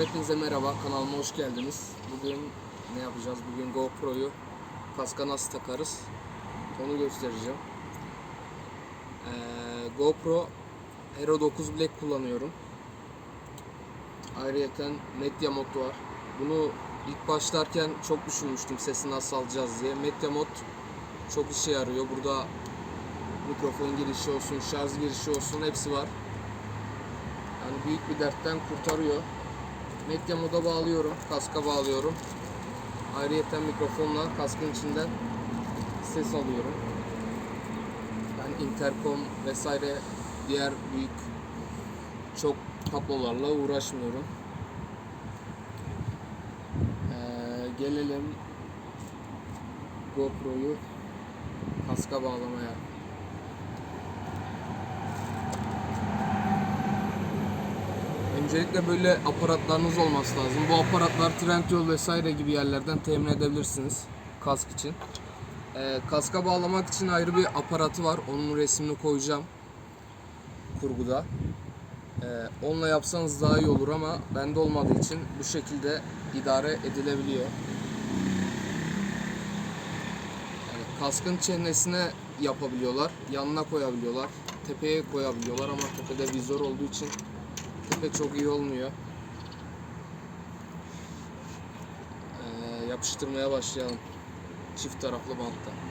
hepinize merhaba. Kanalıma hoş geldiniz. Bugün ne yapacağız? Bugün GoPro'yu kaska nasıl takarız? Onu göstereceğim. Ee, GoPro Hero 9 Black kullanıyorum. Ayrıyeten Media Mod var. Bunu ilk başlarken çok düşünmüştüm sesi nasıl alacağız diye. Media Mod çok işe yarıyor. Burada mikrofon girişi olsun, şarj girişi olsun hepsi var. Yani büyük bir dertten kurtarıyor. Medya moda bağlıyorum, kaska bağlıyorum. Ayrıyeten mikrofonla kaskın içinden ses alıyorum. Yani intercom vesaire diğer büyük çok kablolarla uğraşmıyorum. Ee, gelelim GoPro'yu kaska bağlamaya. Öncelikle böyle aparatlarınız olması lazım. Bu aparatlar Trendyol vesaire gibi yerlerden temin edebilirsiniz kask için. Ee, kaska bağlamak için ayrı bir aparatı var. Onun resmini koyacağım kurguda. Ee, onunla yapsanız daha iyi olur ama bende olmadığı için bu şekilde idare edilebiliyor. Yani kaskın çenesine yapabiliyorlar, yanına koyabiliyorlar, tepeye koyabiliyorlar ama tepede vizör olduğu için tepe çok iyi olmuyor. Ee, yapıştırmaya başlayalım. Çift taraflı bantta.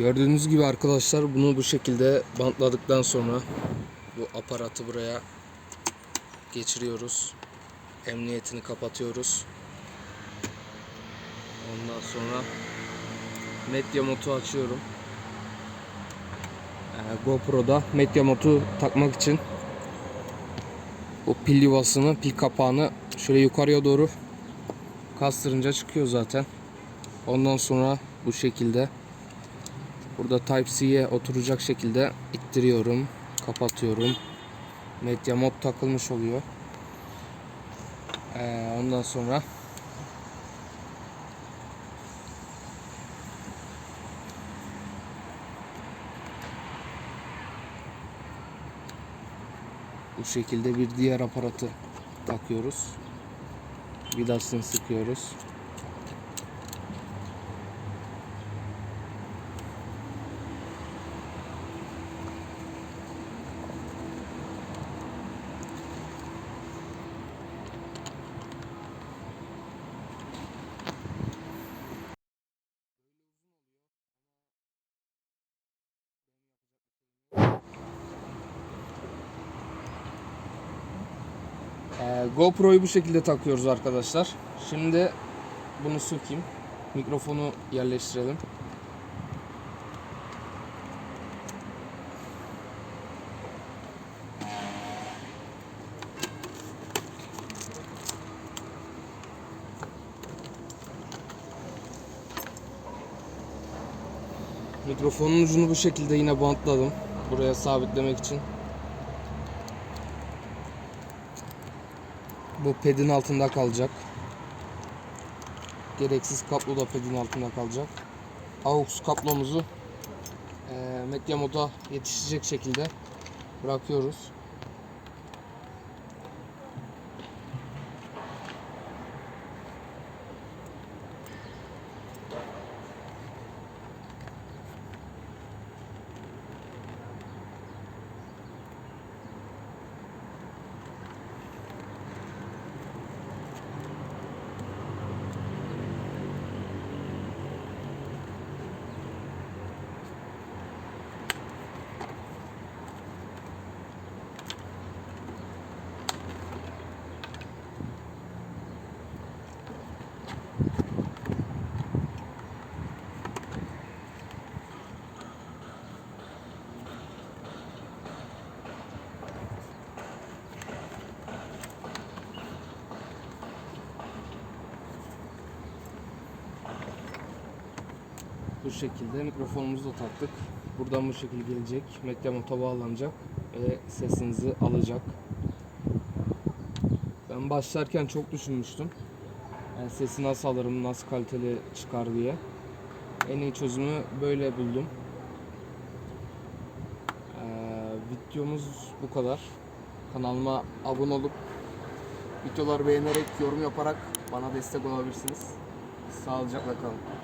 Gördüğünüz gibi arkadaşlar bunu bu şekilde bantladıktan sonra bu aparatı buraya geçiriyoruz. Emniyetini kapatıyoruz. Ondan sonra medya modu açıyorum. Ee, GoPro'da medya modu takmak için bu pil yuvasını, pil kapağını şöyle yukarıya doğru kastırınca çıkıyor zaten. Ondan sonra bu şekilde Burada Type-C'ye oturacak şekilde ittiriyorum. Kapatıyorum. Medya mod takılmış oluyor. Ee, ondan sonra bu şekilde bir diğer aparatı takıyoruz. Vidasını sıkıyoruz. Ee, GoPro'yu bu şekilde takıyoruz arkadaşlar. Şimdi bunu sökeyim. Mikrofonu yerleştirelim. Mikrofonun ucunu bu şekilde yine bantladım. Buraya sabitlemek için. Bu pedin altında kalacak. Gereksiz kablo da pedin altında kalacak. AUX kablomuzu eee Media Mod'a yetişecek şekilde bırakıyoruz. Bu şekilde mikrofonumuzu da taktık. Buradan bu şekilde gelecek. Media Mod'a bağlanacak ve sesinizi alacak. Ben başlarken çok düşünmüştüm. Yani sesi nasıl alırım, nasıl kaliteli çıkar diye. En iyi çözümü böyle buldum. Ee, videomuz bu kadar. Kanalıma abone olup videoları beğenerek, yorum yaparak bana destek olabilirsiniz. Sağlıcakla kalın.